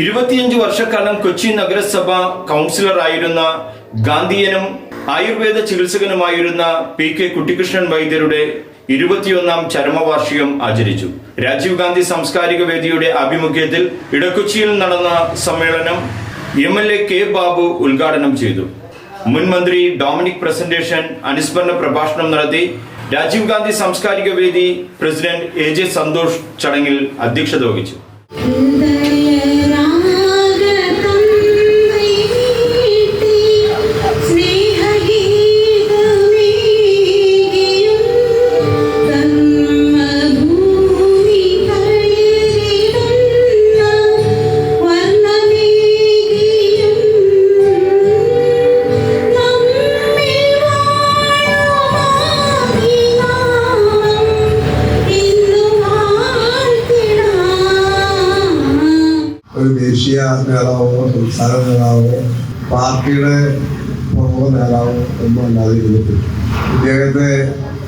ഇരുപത്തിയഞ്ച് വർഷക്കാലം കൊച്ചി നഗരസഭ കൗൺസിലറായിരുന്ന ഗാന്ധിയനും ആയുർവേദ ചികിത്സകനുമായിരുന്ന പി കെ കുട്ടിക്കൃഷ്ണൻ വൈദ്യരുടെ ഇരുപത്തിയൊന്നാം ചരമവാർഷികം ആചരിച്ചു. രാജീവ് ഗാന്ധി സാംസ്കാരിക വേദിയുടെ ആഭിമുഖ്യത്തിൽ ഇടക്കൊച്ചിയിൽ നടന്ന സമ്മേളനം M L A K Babu ഉദ്ഘാടനം ചെയ്തു. മുൻ മന്ത്രി ഡൊമിനിക് പ്രസന്റേഷൻ അനുസ്മരണ പ്രഭാഷണം നടത്തി രാജീവ് ഗാന്ധി സാംസ്കാരിക വേദി പ്രസിഡന്റ് എ ജെ സന്തോഷ് ചടങ്ങിൽ അധ്യക്ഷത വഹിച്ചു. നേതാവോ സംസ്ഥാന നേതാവോ പാർട്ടിയുടെ പ്രമുഖ നേതാവോ ഒന്നും അല്ലാതെ ഇരുന്നിട്ട് ഇദ്ദേഹത്തെ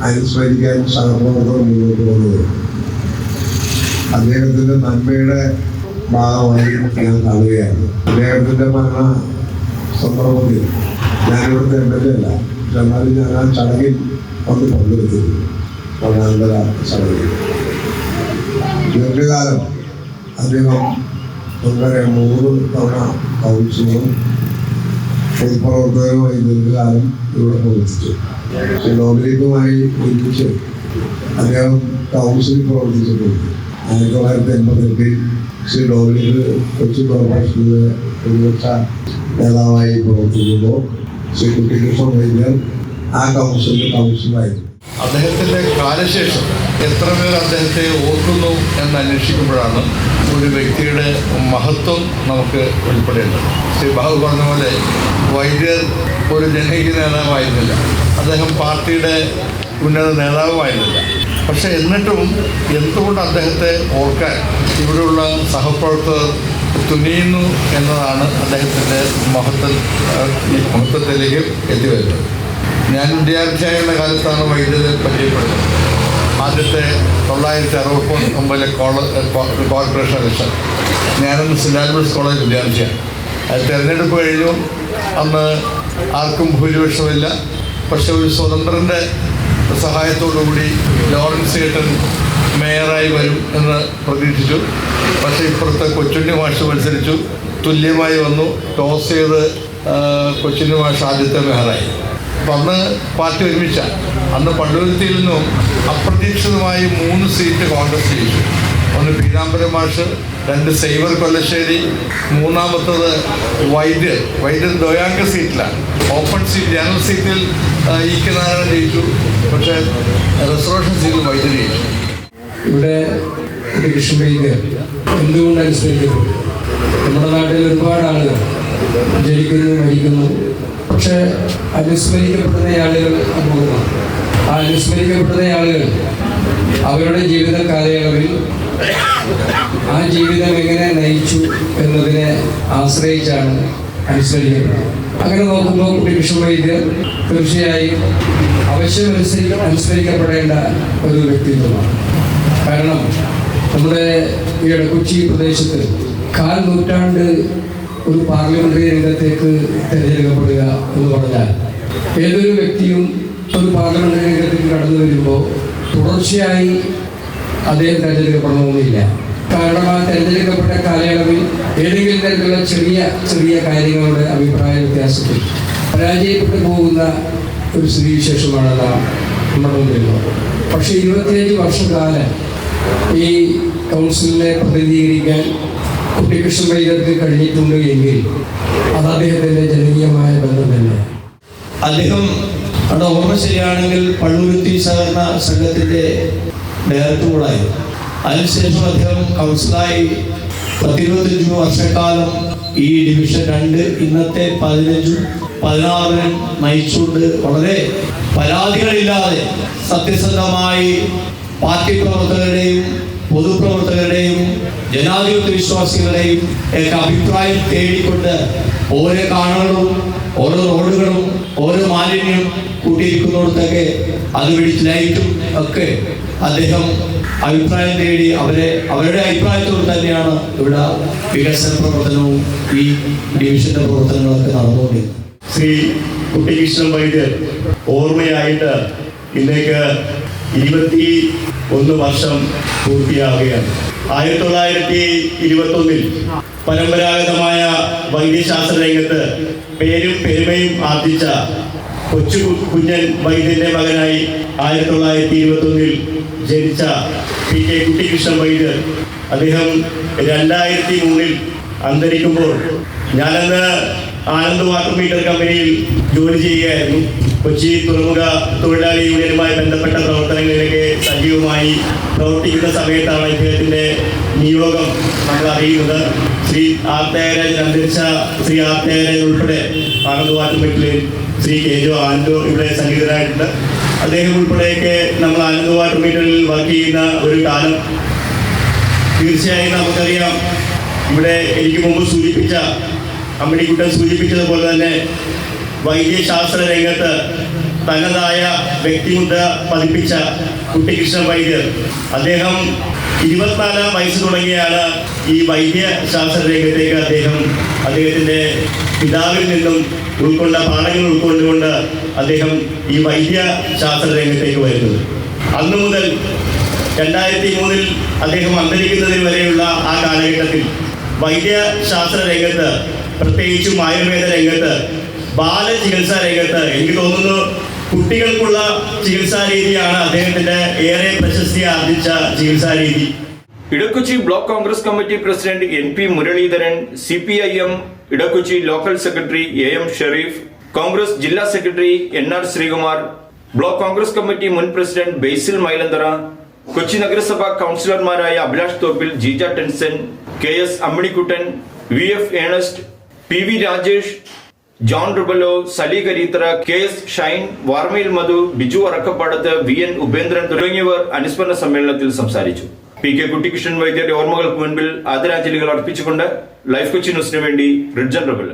അനുസ്മരിക്കാൻ സഹപ്രവർത്തകർ മുന്നോട്ട് വന്നത് അദ്ദേഹത്തിന്റെ നന്മയുടെ ഭാഗമായി ഞാൻ കാണുകയാണ്. അദ്ദേഹത്തിന്റെ മരണ സന്ദർഭത്തിൽ ഞാനിവിടുത്തെ എം എൽ എ അല്ല. പക്ഷെ എന്നാലും ഞാൻ ആ ചടങ്ങിൽ വന്ന് പങ്കെടുത്തിരുന്നു. മരണാനന്തര ചടങ്ങിൽ. ദീർഘകാലം അദ്ദേഹം ഒന്നര മൂന്ന് തവണ കൗൺസിലും പൊതുപ്രവർത്തകരുമായി ദീർഘകാലം ഇവിടെ പ്രവർത്തിച്ചു. ലോകലീഗുമായി ഒരുമിച്ച് അദ്ദേഹം കൗൺസിലിൽ പ്രവർത്തിച്ചിട്ടുണ്ട്. ആയിരത്തി തൊള്ളായിരത്തി എൺപത്തെട്ടിൽ ശ്രീ ലോകലീഗ് കൊച്ചി കോർപ്പറേഷനിലെ പ്രതിപക്ഷ നേതാവായി പ്രവർത്തിക്കുമ്പോൾ ശ്രീ കുട്ടികൃഷ്ണൻ വൈദ്യർ ആ കൗൺസിലിൽ കൗൺസിലായിരുന്നു അദ്ദേഹത്തിന്റെ കാലശേഷം എത്ര പേർ അദ്ദേഹത്തെ ഓർക്കുന്നു എന്ന് അന്വേഷിക്കുമ്പോഴാണ് ഒരു വ്യക്തിയുടെ മഹത്വം നമുക്ക് ഉൾപ്പെടേണ്ടത് ശ്രീ ബാബു പറഞ്ഞ പോലെ വൈദ്യർ ഒരു ജനകീയ നേതാവായിരുന്നില്ല. അദ്ദേഹം പാർട്ടിയുടെ ഉന്നത നേതാവുമായിരുന്നില്ല. പക്ഷേ എന്നിട്ടും എന്തുകൊണ്ട് അദ്ദേഹത്തെ ഓർക്കാൻ ഇവിടെയുള്ള സഹപ്രവർത്തകർ തുനിയുന്നു എന്നതാണ് അദ്ദേഹത്തിന്റെ മഹത്വ മഹത്വത്തിലേക്ക് എത്തിവരുന്നത്. ഞാൻ വിദ്യാർത്ഥിയായുള്ള കാലത്താണ് വൈദ്യുതി പരിചയപ്പെടുന്നത്. ആദ്യത്തെ തൊള്ളായിരത്തി അറുപത്തി ഒമ്പതിലെ കോർപ്പറേഷൻ ഇലക്ഷൻ ഞാനന്ന് സെന്റ് ആൽബർട്സ് കോളേജ് വിദ്യാർത്ഥിയാണ് തിരഞ്ഞെടുപ്പ് കഴിഞ്ഞു. അന്ന് ആർക്കും ഭൂരിപക്ഷമില്ല പക്ഷെ ഒരു സ്വതന്ത്രന്റെ സഹായത്തോടുകൂടി ലോറൻസ് ഏട്ടൻ മേയറായി വരും എന്ന് പ്രതീക്ഷിച്ചു. പക്ഷേ ഇപ്പുറത്തെ കൊച്ചുണ്ണി മാഷ് മത്സരിച്ചു. തുല്യമായി വന്നു. ടോസ് ചെയ്ത് കൊച്ചുണ്ണി മാഷ് ആദ്യത്തെ മേയറായി. അപ്പം അന്ന് പാർട്ടി ഒരുമിച്ച. അന്ന് പള്ളുരുത്തിയിൽ നിന്നും അപ്രതീക്ഷിതമായി മൂന്ന് സീറ്റ് കോൺഗ്രസ് ജയിച്ചു. ഒന്ന് പീതാംബരം മാഷ് രണ്ട് സൈവർ കൊല്ലശ്ശേരി മൂന്നാമത്തത് വൈദ്യർ വൈദ്യർ ദ്വയാംഗ സീറ്റിലാണ്. ഓപ്പൺ സീറ്റ് ജനറൽ സീറ്റിൽ ഇ കെ നാരായണൻ ജയിച്ചു. പക്ഷേ റിസർവേഷൻ സീറ്റിൽ വൈദ്യർ ജയിച്ചു. ഇവിടെ കൃഷ്ണ എന്തുകൊണ്ട് അനുസരിക്കുന്നു നമ്മുടെ നാട്ടിൽ ഒരുപാട് ആളുകൾ ജനിക്കുന്നു മരിക്കുന്നു. പക്ഷെ അനുസ്മരിക്കപ്പെടുന്ന ആളുകൾ ആ അനുസ്മരിക്കപ്പെടുന്ന അവരുടെ ജീവിത കാലയളവിൽ ആ ജീവിതം എങ്ങനെ നയിച്ചു എന്നതിനെ ആശ്രയിച്ചാണ് അനുസ്മരിക്കപ്പെടുന്നത്. അങ്ങനെ നോക്കുമ്പോൾ കുട്ടി വിഷ്ണുവൈദ്യർ തീർച്ചയായും അനുസരി അനുസ്മരിക്കപ്പെടേണ്ട ഒരു വ്യക്തിത്വമാണ്. കാരണം നമ്മുടെ ഈ കൊച്ചി പ്രദേശത്ത് കാൽ നൂറ്റാണ്ട് ഒരു പാർലമെന്ററി രംഗത്തേക്ക് തിരഞ്ഞെടുക്കപ്പെടുക എന്ന് പറഞ്ഞാൽ ഏതൊരു വ്യക്തിയും ഒരു പാർലമെന്ററി രംഗത്തേക്ക് കടന്നു വരുമ്പോൾ തുടർച്ചയായി അദ്ദേഹം തിരഞ്ഞെടുക്കപ്പെടണമെന്നില്ല. കാരണം ആ തിരഞ്ഞെടുക്കപ്പെട്ട കാലയളവിൽ ഏതെങ്കിലും തരത്തിലുള്ള ചെറിയ ചെറിയ കാര്യങ്ങളുടെ അഭിപ്രായ വ്യത്യാസത്തിൽ പരാജയപ്പെട്ടു പോകുന്ന ഒരു സ്ഥിതിവിശേഷമാണ് നാം നമ്മുടെ മുന്നിലുള്ളത് പക്ഷേ ഇരുപത്തിയഞ്ച് വർഷക്കാലം ഈ കൗൺസിലിനെ പ്രതിനിധീകരിക്കാൻ കുട്ടികൃഷ്ണൻ വൈദ്യർക്ക് കഴിഞ്ഞിട്ടുണ്ട് എങ്കിൽ അത് അദ്ദേഹത്തിന്റെ ജനകീയമായ ബന്ധം തന്നെ. അദ്ദേഹം അവിടെ ഓർമ്മ ശരിയാണെങ്കിൽ പള്ളുരുത്തി സഹകരണ സംഘത്തിന്റെ ഡയറക്ടർ കൂടായിരുന്നു അതിനുശേഷം അദ്ദേഹം കൗൺസിലായി പത്തിരുപത്തഞ്ച് വർഷക്കാലം ഈ ഡിവിഷൻ രണ്ട് ഇന്നത്തെ പതിനഞ്ചും പതിനാറിനും നയിച്ചുകൊണ്ട് വളരെ പരാതികളില്ലാതെ സത്യസന്ധമായി പാർട്ടി പ്രവർത്തകരുടെയും പൊതുപ്രവർത്തകരുടെയും ജനാധിപത്യ വിശ്വാസികളുടെയും ഒക്കെ അഭിപ്രായം തേടിക്കൊണ്ട് ഓരോ കാണുകളും ഓരോ റോഡുകളും ഓരോ മാലിന്യം കൂട്ടിയിരിക്കുന്നിടത്തൊക്കെ അത് വഴി ലൈറ്റും ഒക്കെ അദ്ദേഹം അഭിപ്രായം തേടി അവരെ അവരുടെ അഭിപ്രായത്തോട് തന്നെയാണ് ഇവിടെ വികസന പ്രവർത്തനവും ഈ ഡിവിഷന്റെ പ്രവർത്തനങ്ങളൊക്കെ നടന്നുകൊണ്ടിരുന്നത്. ശ്രീ കുട്ടികൃഷ്ണൻ വൈദ്യർ ഓർമ്മയായിട്ട് ഇന്നേക്ക് ഇരുപത്തി ഒന്ന് വർഷം പൂർത്തിയാവുകയാണ്. ആയിരത്തി തൊള്ളായിരത്തി ഇരുപത്തൊന്നിൽ പരമ്പരാഗതമായ വൈദ്യശാസ്ത്ര രംഗത്ത് പേരും പെരുമയും ആർജിച്ച കൊച്ചു കുഞ്ഞൻ വൈദ്യന്റെ മകനായി ആയിരത്തി തൊള്ളായിരത്തി ഇരുപത്തൊന്നിൽ ജനിച്ച പി കെ കുട്ടികൃഷ്ണൻ വൈദ്യർ അദ്ദേഹം രണ്ടായിരത്തി മൂന്നിൽ അന്തരിക്കുമ്പോൾ ഞാനന്ന് ആനന്ദ് വാട്ടർ മീറ്റർ കമ്പനിയിൽ ജോലി ചെയ്യുകയായിരുന്നു. കൊച്ചി തുറമുഖ തൊഴിലാളി യൂണിയനുമായി ബന്ധപ്പെട്ട പ്രവർത്തനങ്ങളിലൊക്കെ സജീവമായി പ്രവർത്തിക്കുന്ന സമയത്താണ് ഇദ്ദേഹത്തിന്റെ നിയോഗം നമ്മൾ അറിയുന്നത്. ശ്രീ ആർ ത്യാഗരാജൻ അന്തരിച്ച ശ്രീ ആർ ത്യാഗരാജൻ ഉൾപ്പെടെ ആനന്ദ് വാട്ടർ മീറ്ററിൽ ശ്രീ കെ ജോ ആൻഡോ ഇവിടെ സംഗീതരായിട്ടുണ്ട്. അദ്ദേഹം ഉൾപ്പെടെയൊക്കെ നമ്മൾ ആനന്ദ് വാട്ടർ മീറ്ററിൽ വർക്ക് ചെയ്യുന്ന ഒരു കാലം. തീർച്ചയായും നമുക്കറിയാം. ഇവിടെ എനിക്ക് മുമ്പ് സൂചിപ്പിച്ച അമ്മിണിക്കുട്ടൻ സൂചിപ്പിച്ചതുപോലെ തന്നെ വൈദ്യശാസ്ത്ര രംഗത്ത് തനതായ വ്യക്തിമുദ്ര പതിപ്പിച്ച കുട്ടികൃഷ്ണൻ വൈദ്യർ. അദ്ദേഹം ഇരുപത്തിനാലാം വയസ്സ് തുടങ്ങിയാണ് ഈ വൈദ്യശാസ്ത്ര രംഗത്തേക്ക് അദ്ദേഹം അദ്ദേഹത്തിന്റെ പിതാവിൽ നിന്നും ഉൾക്കൊണ്ട പാഠങ്ങൾ ഉൾക്കൊണ്ടുകൊണ്ട് അദ്ദേഹം ഈ വൈദ്യശാസ്ത്ര രംഗത്തേക്ക് വരുന്നത്. അന്നു മുതൽ രണ്ടായിരത്തി മൂന്നിൽ അദ്ദേഹം അന്തരിക്കുന്നതിന് വരെയുള്ള ആ കാലഘട്ടത്തിൽ വൈദ്യശാസ്ത്ര രംഗത്ത് പ്രത്യേകിച്ചും ആയുർവേദ രംഗത്ത് ബാലചികിത്സാ രംഗത്ത് എനിക്ക് തോന്നുന്നു കുട്ടികൾക്കുള്ള ചികിത്സാ രീതിയാണ് അദ്ദേഹത്തിന്റെ ഏറെ പ്രശസ്തി ആർജിച്ച ചികിത്സാ രീതി. Edakochi block Congress committee president N P Muraleedharan C P I M Edakochi local secretary A M Shereef Congress ജില്ലാ secretary N R Sreekumar block Congress committee മുൻ പ്രസിഡന്റ് ബെയ്സിൽ മൈലന്തറ കൊച്ചി നഗരസഭാ കൗൺസിലർമാരായ Abhilash Thoppil Jeeja Tenson K S Amminikuttan V F Ernest P V Rajesh John Rubalo Sali Kareethra K S Shine വാർമയിൽ Madhu Biju Arakkapadath V N Upendran തുടങ്ങിയവർ അനുസ്മരണ സമ്മേളനത്തിൽ സംസാരിച്ചു. P K Kuttikrishnan വൈദ്യരുടെ ഓർമ്മകൾക്ക് മുൻപിൽ ആദരാഞ്ജലികൾ അർപ്പിച്ചുകൊണ്ട് ലൈഫ് കൊച്ചി ന്യൂസിനു വേണ്ടി റിഡ്ജൻ റബൽ